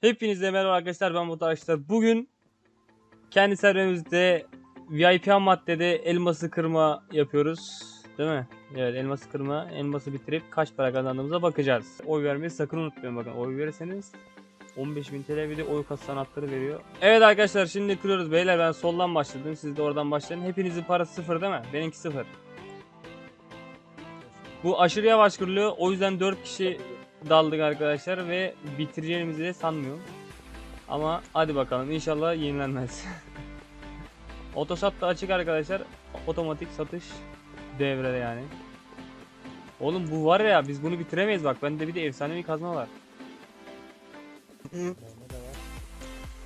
Hepinize merhaba arkadaşlar ben Mutlu arkadaşlar. Bugün kendi serverimizde VIP maddede elması kırma yapıyoruz. Değil mi? Evet elması kırma, elması bitirip kaç para kazandığımıza bakacağız. Oy vermeyi sakın unutmayın bakın. Oy verirseniz 15.000 TL bir de oy kasa sanatları veriyor. Evet arkadaşlar şimdi kırıyoruz beyler ben soldan başladım siz de oradan başlayın. Hepinizin parası sıfır değil mi? Benimki sıfır. Bu aşırı yavaş kırılıyor o yüzden 4 kişi daldık arkadaşlar ve bitireceğimizi de sanmıyorum. Ama hadi bakalım inşallah yenilenmez. Otosat da açık arkadaşlar. Otomatik satış devrede yani. Oğlum bu var ya biz bunu bitiremeyiz bak. Bende bir de efsanevi kazma var.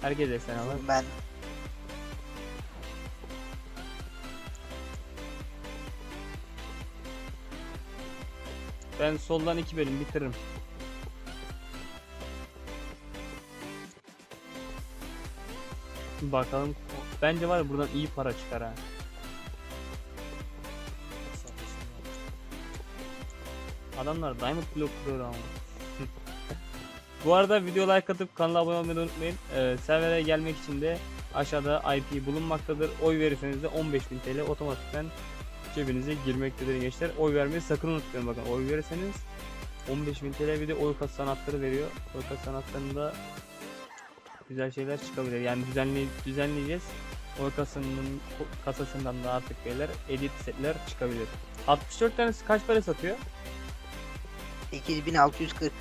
Herkes efsane var. ben Ben soldan iki bölüm bitiririm. Bakalım. Bence var ya buradan iyi para çıkar ha. Adamlar Diamond Block kuruyor ama. Bu arada video like atıp kanala abone olmayı unutmayın. Ee, servere gelmek için de aşağıda IP bulunmaktadır. Oy verirseniz de 15.000 TL otomatikten cebinize girmektedir gençler. Oy vermeyi sakın unutmayın bakın. Oy verirseniz 15.000 TL bir de oy kas sanatları veriyor. Oy kas sanatlarında güzel şeyler çıkabilir. Yani düzenley düzenleyeceğiz. Oy kasının kasasından da artık beyler edit setler çıkabilir. 64 tanesi kaç para satıyor? 8640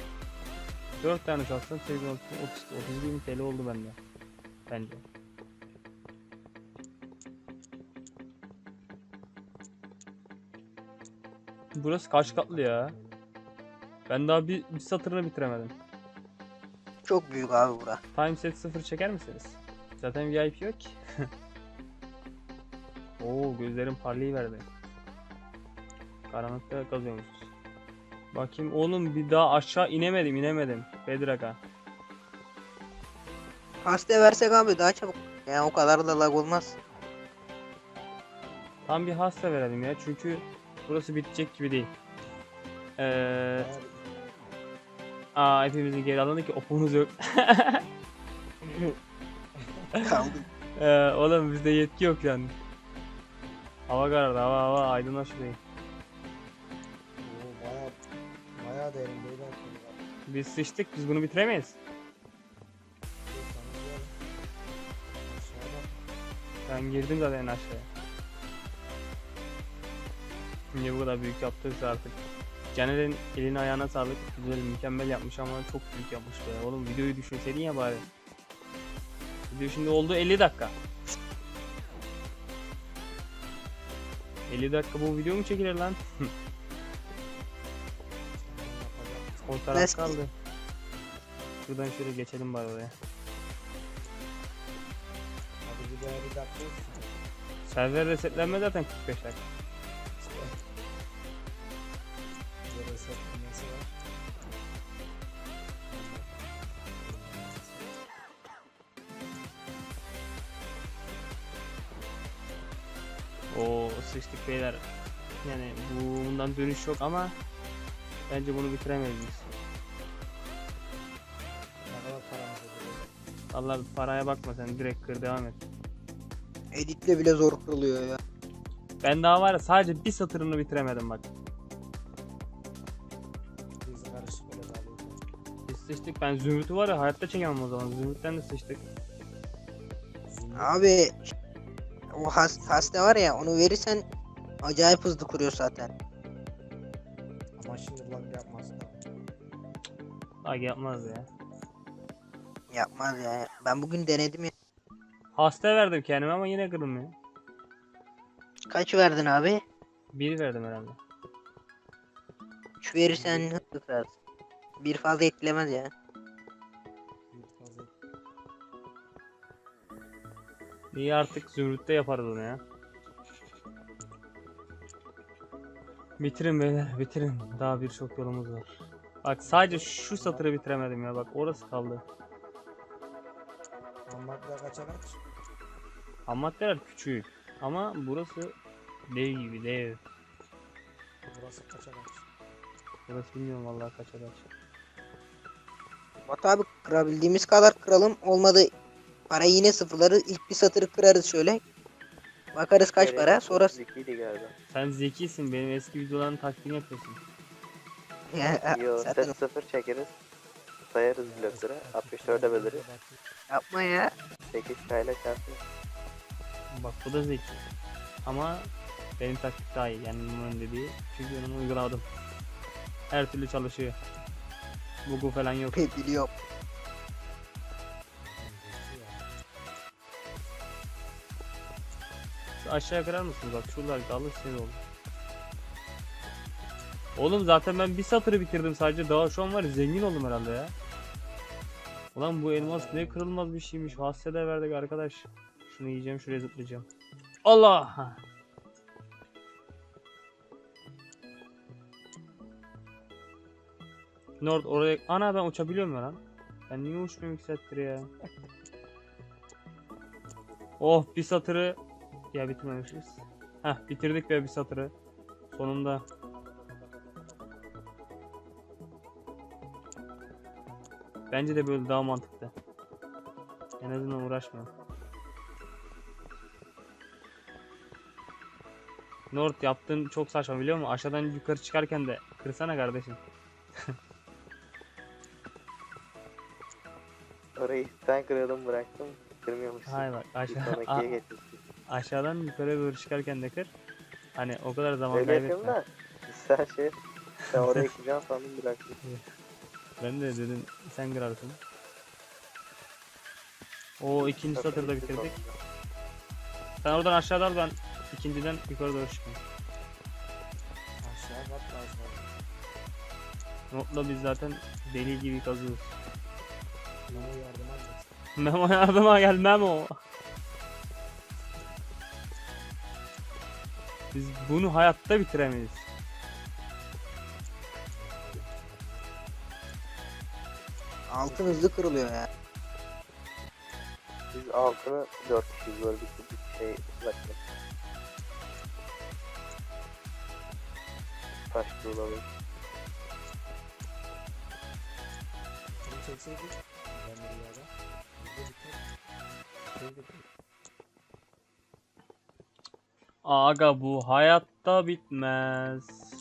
4 tane satsam 8 30 30 bin TL oldu bende. Bence. Burası kaç katlı ya? Ben daha bir, bir satırını bitiremedim. Çok büyük abi bura. Time set 0 çeker misiniz? Zaten VIP yok ki. Oo gözlerim parlayıverdi. Karanlıkta kazıyormuşuz. Bakayım oğlum bir daha aşağı inemedim inemedim. Bedrock'a. Hasta versek abi daha çabuk. Yani o kadar da lag olmaz. Tam bir hasta verelim ya çünkü burası bitecek gibi değil. Ee, aa hepimizin geri alanı ki opunuz yok. Kaldı. ee, oğlum bizde yetki yok yani. Hava karardı hava hava aydınlat şurayı. Oo bayağı bayağı derin beyler. Biz sıçtık biz bunu bitiremeyiz. Ben girdim zaten en aşağıya. Niye bu kadar büyük yaptıysa artık. Caner'in elini ayağına sağlık. Güzel mükemmel yapmış ama çok büyük yapmış be. Oğlum videoyu düşünseydin ya bari. Video şimdi oldu 50 dakika. 50 dakika bu video mu çekilir lan? o taraf Eski. kaldı. Şuradan şöyle geçelim bari oraya. Hadi bir daha bir dakika. Server resetlenme zaten 45 dakika. Beyler. Yani bu- bundan dönüş yok ama bence bunu bitiremeyiz biz. Ne kadar paramız oluyor? Allah paraya bakma sen direkt kır devam et. Editle bile zor kırılıyor ya. Ben daha var ya sadece bir satırını bitiremedim bak. Biz karışık öyle dağılıyoruz. Biz sıçtık ben Zümrüt'ü var ya hayatta çekemem o zaman. Zümrüt'ten de sıçtık. Abi o has, hasta var ya onu verirsen acayip hızlı kuruyor zaten. ama şimdi lag yapmaz da. Bak yapmaz ya. Yapmaz ya. Ben bugün denedim ya. Hasta verdim kendime ama yine kırılmıyor. Kaç verdin abi? Bir verdim herhalde. 3 verirsen hızlı kırarsın. Bir fazla etkilemez ya. İyi artık Zümrüt'te yaparız onu ya. Bitirin beyler bitirin. Daha birçok yolumuz var. Bak sadece şu satırı bitiremedim ya bak orası kaldı. Ambarda kaça kaç? Ham maddeler küçük. Ama burası dev gibi dev. Burası kaça kaç? Burası bilmiyorum vallahi kaça kaç. Batu abi Kırabildiğimiz kadar kıralım. Olmadı para yine sıfırları. İlk bir satırı kırarız şöyle. Bakarız kaç para. Sonra Zekiydi galiba. Sen zekisin. Benim eski videoların taktiğini yapıyorsun. Yo zaten set sıfır çekeriz. Sayarız blokları. 64'e bölürüz. yapma ya. 8 kayla çarpı. Bak bu da zeki. Ama benim taktik daha iyi. Yani bunun dediği. Çünkü onu uyguladım. Her türlü çalışıyor. Bugu falan yok. Biliyorum. Aşağıya kırar mısınız? Bak şuralar kalır sinir oldu. Oğlum zaten ben bir satırı bitirdim sadece. Daha şu an var zengin oldum herhalde ya. Ulan bu elmas ne kırılmaz bir şeymiş. Hassede verdik arkadaş. Şunu yiyeceğim şuraya zıplayacağım. Allah! Nord oraya... Ana ben uçabiliyorum ya lan. Ben niye uçmuyorum iki saattir ya? Oh bir satırı ya bitirmemişiz. Heh bitirdik be bir satırı. Sonunda. Bence de böyle daha mantıklı. En azından uğraşmıyorum. Nord yaptığın çok saçma biliyor musun? Aşağıdan yukarı çıkarken de kırsana kardeşim. Orayı sen kırıyordun bıraktım. Kırmıyormuşsun. Hay bak Bir aşağı, sonrakiye. Aşağıdan yukarı doğru çıkarken de kır. Hani o kadar zaman Öyle kaybetme. da. Sen şey. Sen oraya gideceğim sandım bıraktım. Ben de dedim sen kırarsın. O ikinci satırda bitirdik. Sen oradan aşağıda al ben ikinciden yukarı doğru çıkayım. Aşağı bak lazım. Notla biz zaten deli gibi kazıyoruz. Memo yardım almasın. Memo yardıma gel Memo. Biz bunu hayatta bitiremeyiz. Altın hızlı kırılıyor ya. Biz altını 4 kişiyiz böyle bir, bir şey bıraktık. Taş olabilir. Bunu çekseydik. Ben de bir ara. Biz de bitmek. Şey de- Aga bu hayatta bitmez.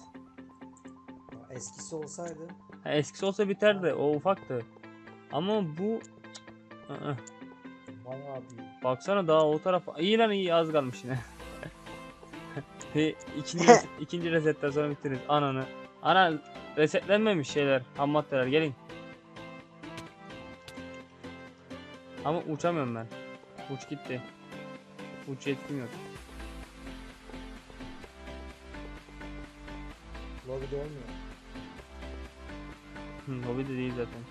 Eskisi olsaydı Ha, eskisi olsa biterdi. O ufaktı. Ama bu Aa, bayağı büyük. Baksana daha o tarafa. İyi lan iyi az kalmış yine. Ve ikinci, ikinci resetten sonra bitiririz. Ananı. Ana resetlenmemiş şeyler. Ham maddeler gelin. Ama uçamıyorum ben. Uç gitti. Uç yetkim yok. Lobby'de olmuyor. Hı, hobi de değil zaten.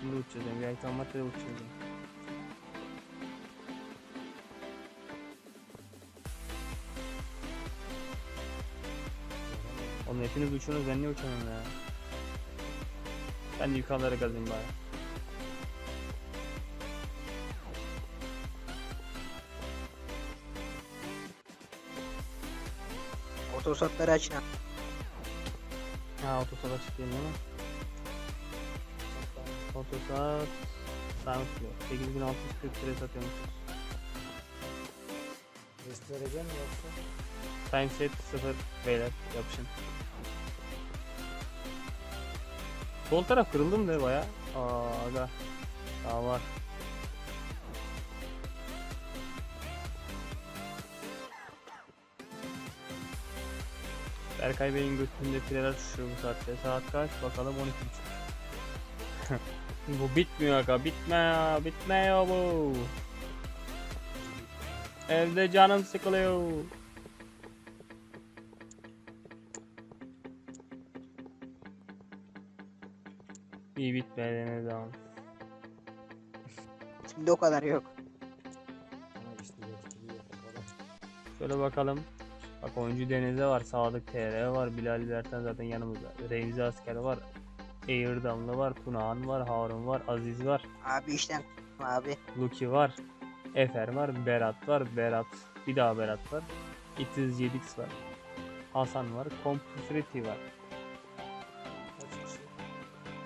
Şimdi uçacağız yani. Belki ham maddede uçacağız. yani. Oğlum hepiniz uçuyorsunuz ben niye uçamıyorum ya? Ben de yukarılara kazayım bari. Otosatları açın. Ha. Açık değil mi? Otosat Diamond diyor. 8640 liraya satıyormuşuz. Rest vereceğim mi yoksa? Time set 0 beyler yapışın. Sol taraf kırıldı mı de baya? Aa aga. Daha var. Berkay Bey'in götünde pireler düşüyor bu saatte. Saat kaç? Bakalım 12.30. bu bitmiyor aga. Bitme ya. Bitmiyor bu. Evde canım sıkılıyor. İyi bitmedi devam. Şimdi o kadar yok. Şöyle bakalım. Bak oyuncu Deniz'e var, Sadık TR var, Bilal Berten zaten yanımızda. Remzi Asker var, Eğirdamlı var, Tunağan var, Harun var, Aziz var, Abi işten abi. Luki var, Efer var, Berat var, Berat, bir daha Berat var, Itiz Yedix var, Hasan var, Compulsivity var.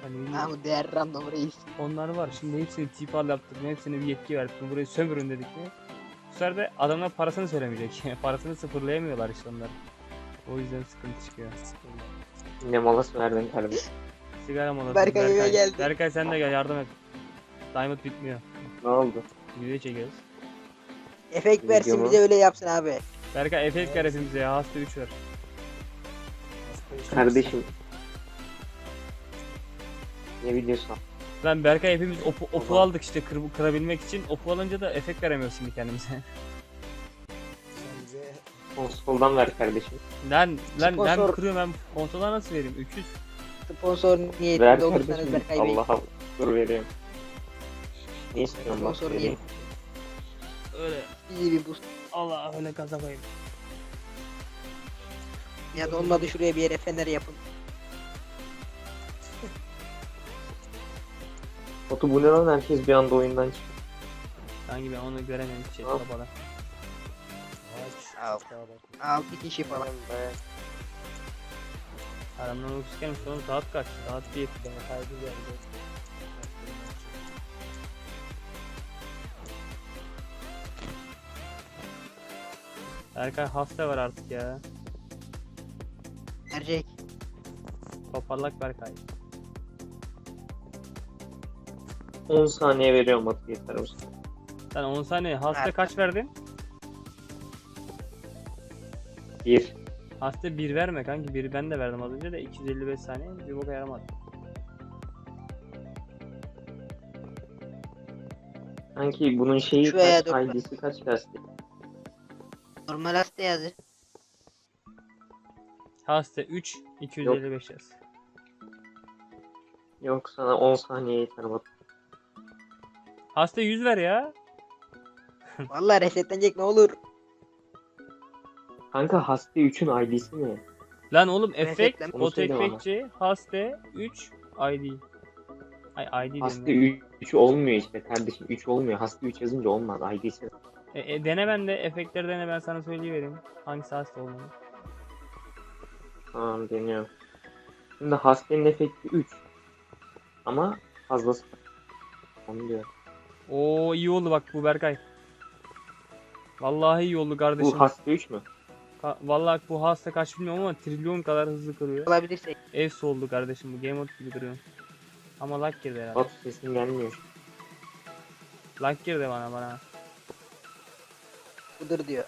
Hani Ha bu değer random reis. onlar var. Şimdi hepsini tipal yaptırdım. Hepsine bir yetki verdim. Burayı sömürün dedik mi? Sefer de adamlar parasını söylemeyecek. parasını sıfırlayamıyorlar işte onlar. O yüzden sıkıntı çıkıyor. Ne molası verdin kardeşim? Sigara molası. Berkay eve geldi. Berkay sen de gel yardım et. Diamond bitmiyor. Ne oldu? Video çekiyoruz. Efekt versin Video mu? bize öyle yapsın abi. Berkay efekt ver hepimize ya. Hasta 3 ver. Kardeşim. Ne videosu? Lan Berkay hepimiz opu, opu aldık işte kır, kırabilmek için. Opu alınca da efekt veremiyoruz şimdi kendimize. Sen bize Konsoldan ver kardeşim. lan lan ben Sponsor- kırıyorum ben konsola nasıl vereyim? 300. Sponsor Ver niyetinde olursanız kardeşim. Berkay Bey. Allah Allah. Dur vereyim. Ne istiyorsun bak Sponsor vereyim. niyet. Öyle. Bizi bir boost. Allah öyle gaza koyayım. Ya da olmadı şuraya bir yere fener yapın. Batu bu ne lan herkes bir anda oyundan çıktı. Sanki ben onu göremem hiç şey Al. kapalı. Al. Bakma. 6 kişi falan. Aramdan uykusu gelmiş oğlum saat kaç? Saat 1. Bana kaygı geldi. Berkay hasta var artık ya. Ercek. Toparlak Berkay. 10 saniye veriyorum Batu yeter olsun. Sen 10 saniye hasta Evet. kaç verdin? 1. Hasta 1 verme kanki. 1 ben de verdim az önce de 255 saniye bir boka yaramadı. Sanki bunun şeyi Şuraya kaç, dur. ID'si kaç lastik? Normal hasta yazı. Hasta 3 255 yaz. Yok sana 10 saniye yeter Batu. Hasta 100 ver ya. Vallahi resetlenecek ne olur. Kanka Hasti 3'ün ID'si ne? Lan oğlum efekt, Onu söyle bana. efektçi, haste 3 ID. Ay ID diyorum. Hasti ya. 3 olmuyor işte kardeşim. 3 olmuyor. Hasti 3 yazınca olmaz. ID'si. E, e, dene ben de efektleri dene ben sana söyleyivereyim. Hangisi hasta olduğunu. Tamam deniyorum. Şimdi Hasti'nin efekti 3. Ama fazlası. Onu diyor. Oo iyi oldu bak bu Berkay. Vallahi iyi oldu kardeşim. Bu Hasti 3 mü? Ka- Vallahi bu hasta kaç bilmiyorum ama trilyon kadar hızlı kırıyor. Olabilirse. Ev oldu kardeşim bu game mode gibi kırıyor. Ama lag girdi herhalde. Batu sesin gelmiyor. Lag girdi bana bana. Budur diyor.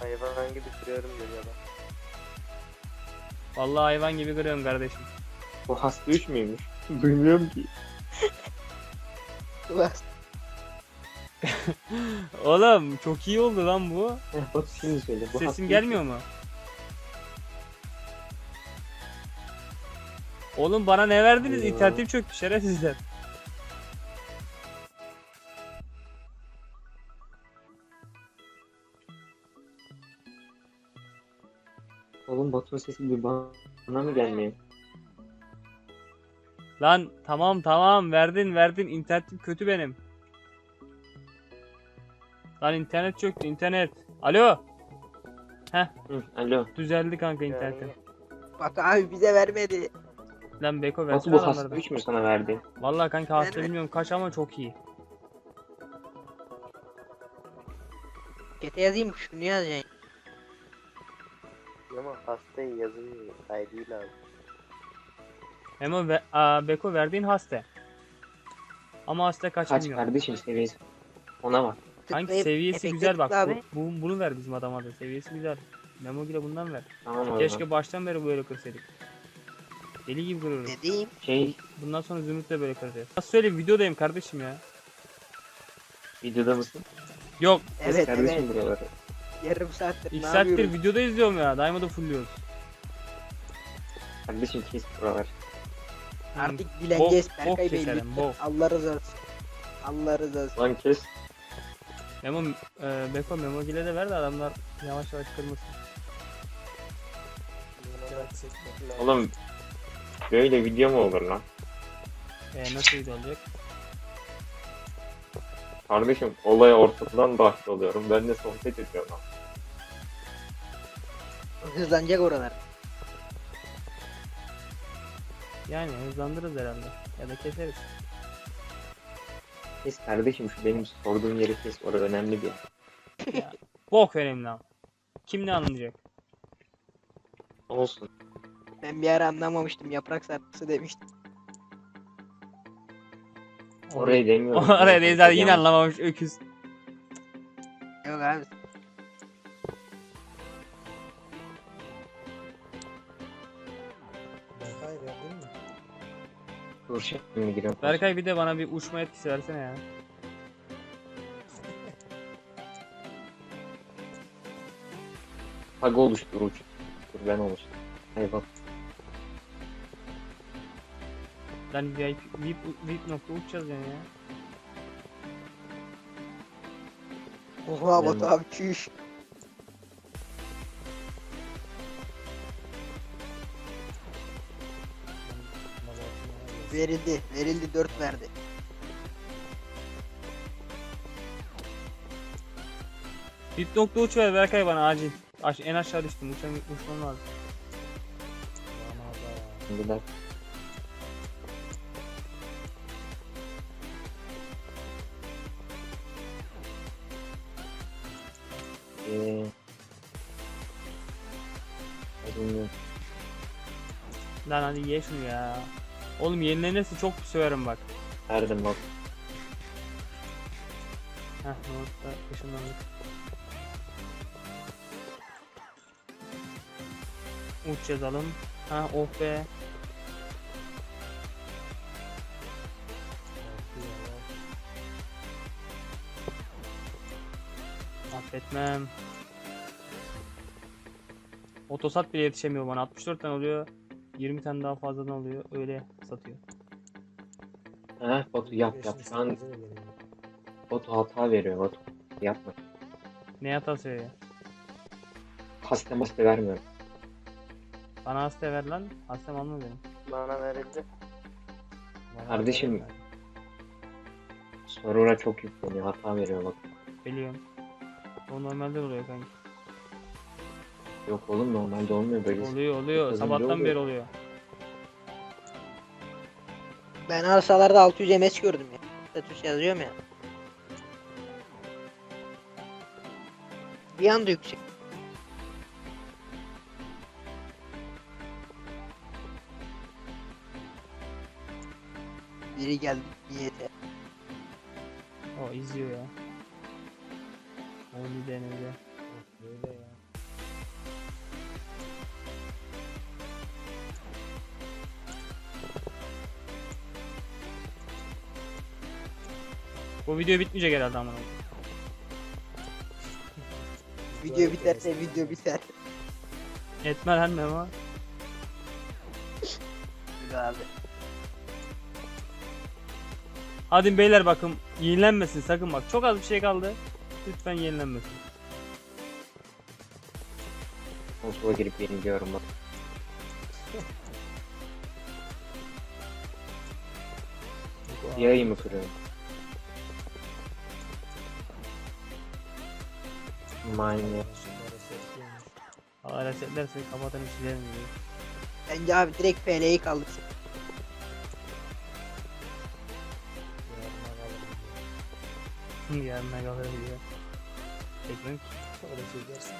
Hayvan gibi sürüyorum diyor adam. Vallahi hayvan gibi kırıyorum kardeşim. Bu Hasti 3 müymüş? Bilmiyorum ki. Oğlum çok iyi oldu lan bu. Heh, Batu şimdi söyle. Bu Sesim gelmiyor mu? Oğlum bana ne verdiniz? Alo. İnternetim çöktü şerefsizler. Oğlum Batu'nun sesi bir bana mı gelmiyor? Lan tamam tamam verdin verdin internetim kötü benim. Lan internet çöktü internet. Alo. Heh Hı, alo. düzeldi kanka internetim. Batu abi bize vermedi. Lan Beko Batu versene bu da. 3 mü sana verdi? Vallahi kanka hasta Verme. bilmiyorum kaç ama çok iyi. Çete yazayım mı? Şunu yazacaksın. Ama hastayı yazıyor. ID lazım. Ama ve, aa, Beko verdiğin hasta. Ama hasta kaç, Kaç bilmiyorum. kardeşim seviyesi? Ona bak. Kanki Tıklayıp seviyesi güzel bak. tıkla abi. Bu, bu- bunu ver bizim adama da. Seviyesi güzel. Memo ile bundan ver. Tamam o Keşke baştan beri böyle kırsaydık. Deli gibi kırıyoruz. Dediğim. Şey Bundan sonra Zümrüt de böyle kıracağız. Nasıl söyleyeyim videodayım kardeşim ya. videoda mısın? Yok Evet kardeşim evet. buraları. Yarım saattir. ilk ne saattir yapıyoruz? videoda izliyorum ya. Diamond'ı fullüyoruz. Kardeşim kes buraları. Artık dileneceğiz Bok- bok Berkay Bey keserim, lütfen. bok. Allah razı olsun. Allah razı olsun. Lan kes. Memo, e, Beko Memo Gile de ver de adamlar yavaş yavaş kırmasın. Oğlum böyle video mu olur lan? E, nasıl video olacak? Kardeşim olaya ortadan dahil oluyorum. Ben de sohbet ediyorum. Hızlanacak oralar. Yani hızlandırırız herhalde. Ya da keseriz. Kes kardeşim şu benim sorduğum yeri kes. Orası önemli bir yer. Bok vereyim lan. Kim ne anlayacak? Olsun. Ben bir ara anlamamıştım. Yaprak sarması demiştim. Orayı demiyorum. Oraya değil zaten yine anlamamış öküz. Yok abi. Berkay verdin mi? Dur şimdi giriyorum. Berkay bir de bana bir uçma etkisi versene ya. Hag oluştur uç. Dur ben oluştur. Hayır bak. Lan VIP, VIP, VIP nokta uçacağız yani ya. Oha Batu abi çüş. Verildi. Verildi 4 verdi. VIP nokta uç ver Berkay bana acil. Aş en aşağı düştüm. Uçam uçmam lazım. Şimdi de Eee. Lan hadi ye şunu ya. Oğlum yenilenirse çok söverim bak. Verdim bak. Heh nokta ışınlandık. Uç yazalım. Ha oh be. Affetmem. Otosat bile yetişemiyor bana. 64 tane oluyor. 20 tane daha fazladan oluyor. Öyle satıyor. Ha Batu yap yap. Şu an Batu hata veriyor Batu. Yapma. Ne hatası ya? Haste maste vermiyorum. Bana hasta ver lan. Hastam alma benim. Bana verildi. Kardeşim. Server'a çok yükleniyor. Hata veriyor bak. Biliyorum. O normalde oluyor kanki. Yok oğlum normalde olmuyor böyle. Oluyor oluyor. Az önce Sabahtan oluyor. beri oluyor. Ben arsalarda 600 MS gördüm ya. Statüs yazıyorum ya. Bir anda yüksek. Biri geldi niyete. O izliyor ya. O bir denedi. Bu video bitmeyecek herhalde ama. Video biterse video biter. Etme lan Memo. Güzel abi. Hadi beyler bakın yenilenmesin sakın bak. Çok az bir şey kaldı. Lütfen yenilenmesin. Konsola girip yeniliyorum bak. Yayı mı kırıyorum? Mine. Allah resetlerse kapatırım silerim diyor. Bence abi direkt PL'yi kaldırsın. Yarına kalır diyor. Çekmem ki. Öyle şey dersin.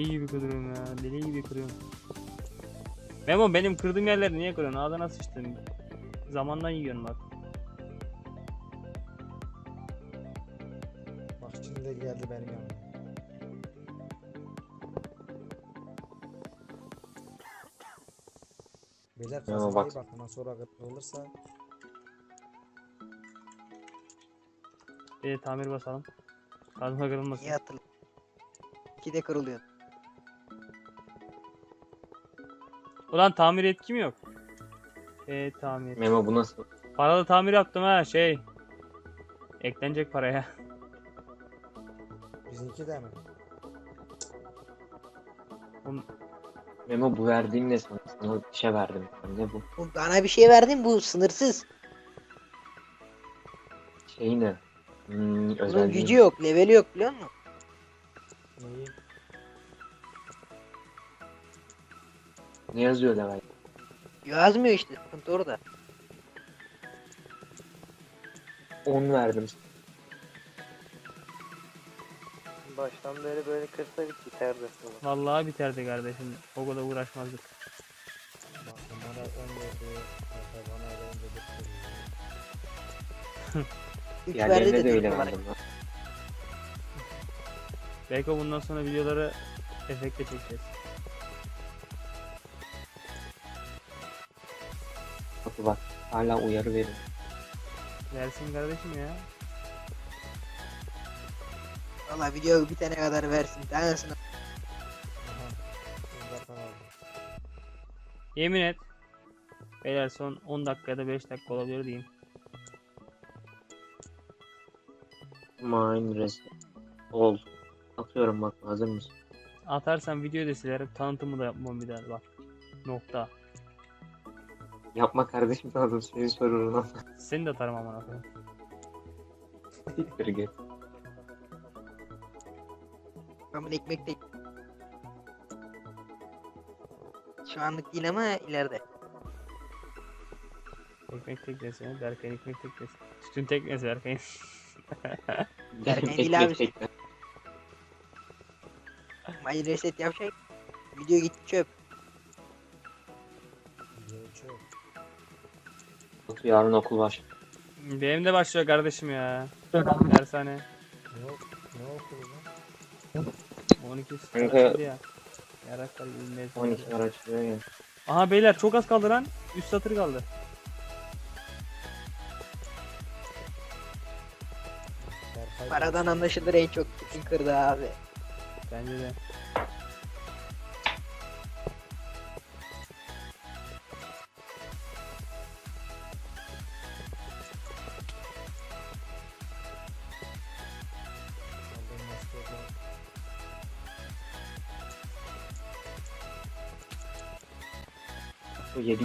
Deli gibi kırıyorum ya. Deli gibi kırıyorum. Memo benim kırdığım yerleri niye kırıyorsun? Ağzına sıçtın. Zamandan yiyorsun bak. Bak şimdi de geldi benim yanıma. Beyler Ya kazmaya bak- bak ondan sonra kırık olursa Bir tamir basalım. Kazma kırılmasın. İyi hatırla. İki de kırılıyor. Ulan tamir etkim yok. Eee tamir. Memo bu nasıl? Paralı tamir yaptım ha şey. Eklenecek paraya. bizimki de mi? Memo bu verdiğin ne sana? Sana bir şey verdim. Ne bu? Bu Bana bir şey verdin bu sınırsız. Şey ne? Hmm, Bunun özelliği. gücü yok, leveli yok biliyor musun? Ne yazıyor level? Yazmıyor işte, sıkıntı orada. 10 verdim. Baştan beri böyle kırsaydık biterdi. Vallahi biterdi kardeşim. O kadar uğraşmazdık. Bak bana 10 verdi. Mesela bana da 10 verdi. 3 verdi Diğerlerine de de öyle direkt verdim. lan. Belki bundan sonra videoları efekte çekeceğiz. Hala uyarı verin. Versin kardeşim ya. Valla video bitene kadar versin. Aldım. Yemin et. Beyler son 10 dakika ya da 5 dakika olabilir diyeyim. Mine reset. Ol. Atıyorum bak hazır mısın? Atarsan videoyu da silerim. Tanıtımı da yapmam bir daha bak. Nokta. Yapma kardeşim lazım senin sorununa. Seni de atarım aman koyayım. Siktir git. Ramın ekmek tek. Şu anlık değil ama ileride. Ekmek teknesi. Berkay'ın ekmek teknesi. Sütün teknesi Berkay'ın. Berkay değil abi. Mayın reset yapacak. Video gitti çöp. Batu yarın okul var. Benim de başlıyor kardeşim ya. Dershane. Ne, ok ne okulu lan? 12 Kanka- açıldı ya. Yaraklar gibi mezun 12 oluyor. araç ya. Aha beyler çok az kaldı lan. Üst satır kaldı. Paradan anlaşılır en çok kim kırdı abi. Bence de.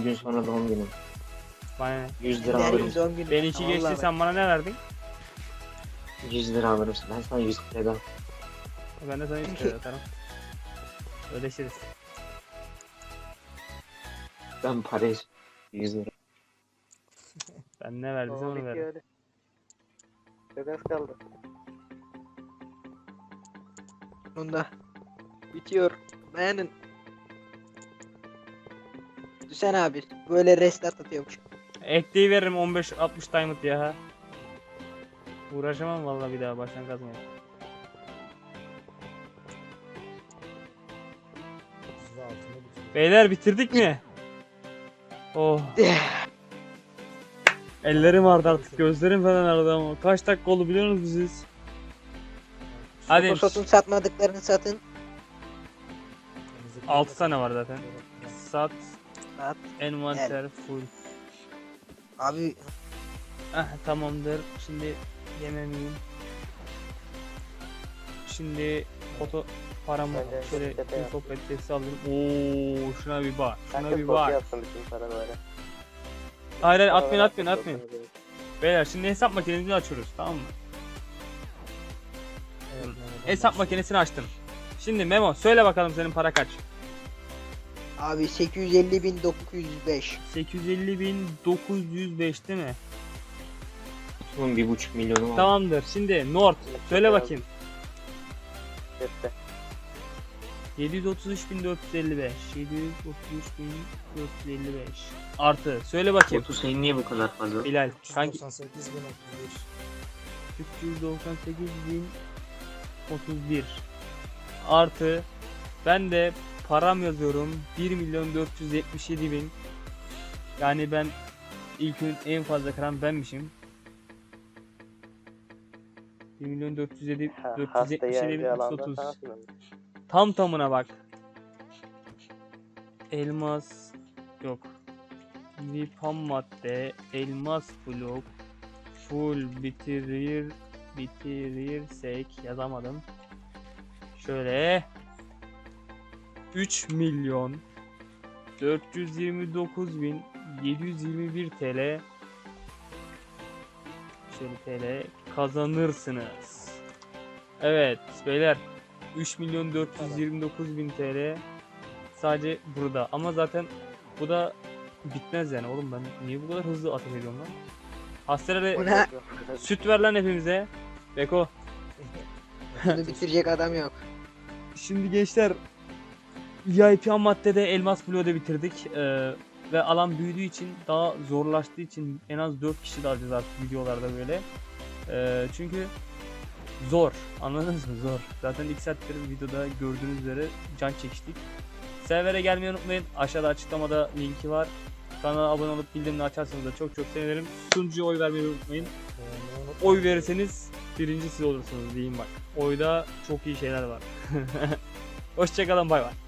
Gün sonra doğum günüm. Bana ne? 100 lira alırım. doğum günü. Vallahi geçti bak. sen bana ne verdin? 100 lira alırım. Ben sana 100 lira Ben de sana 100 lira atarım. Ödeşiriz. Ben parayı 100 lira. Ben ne verdiysem Ama onu bitiyor. Çok az kaldı. Sonunda. Bitiyor. Dayanın. Düsen abi böyle restart atıyormuş. Ekleyi veririm 15-60 diamond ya ha. Uğraşamam vallahi bir daha baştan kazmaya. Beyler bitirdik mi? Oh. Ellerim ağrıdı artık gözlerim falan ağrıdı ama kaç dakika oldu biliyor musunuz siz? Hadi Otosotun satmadıklarını satın. Temizlik 6 yapacak. tane var zaten. Sat. Envanter full. Abi Ah tamamdır. Şimdi yememeyeyim. Şimdi foto paramı Bence şöyle info patatesi alayım. Oo şuna bir bak. Şuna Herkes bir bak. yapsın bütün para böyle. Hayır hayır atmayın atmayın atmayın. Beyler şimdi hesap makinesini açıyoruz tamam mı? Evet, Hesap makinesini açtım. Şimdi Memo söyle bakalım senin para kaç? Abi 850.905. 850.905 değil mi? Bunun 1,5 milyonu var. Tamamdır. Şimdi North söyle bakayım. Cepte. 733.455 733.455 Artı söyle bakayım. Batu senin niye bu kadar fazla? Bilal kanki 398 bin 398.031 Artı ben de param yazıyorum 1 milyon 477 bin Yani ben ilk gün en fazla kıran benmişim 1 milyon 407 Ha, Hasta 477 bin yayıncı alanda 330 sensin. Tam tamına bak. Elmas yok. VIP ham madde, elmas blok, full bitirir bitirirsek yazamadım. Şöyle 3 milyon 429 bin 721 TL TL kazanırsınız. Evet beyler 3 milyon 429 bin TL sadece burada ama zaten bu da bitmez yani oğlum ben niye bu kadar hızlı ateş ediyorum lan? Ne? süt ver lan hepimize. Beko. Bunu bitirecek adam yok. Şimdi gençler VIP maddede elmas bloğu da bitirdik. Ee, ve alan büyüdüğü için daha zorlaştığı için en az 4 kişi de alacağız artık videolarda böyle. Ee, çünkü zor. Anladınız mı? Zor. Zaten ilk saattir videoda gördüğünüz üzere can çekiştik. Servere gelmeyi unutmayın. Aşağıda açıklamada linki var. Kanala abone olup bildirimini açarsanız da çok çok sevinirim. Sunucuya oy vermeyi unutmayın. Oy verirseniz birinci siz olursunuz diyeyim bak. Oyda çok iyi şeyler var. Hoşçakalın bay bay.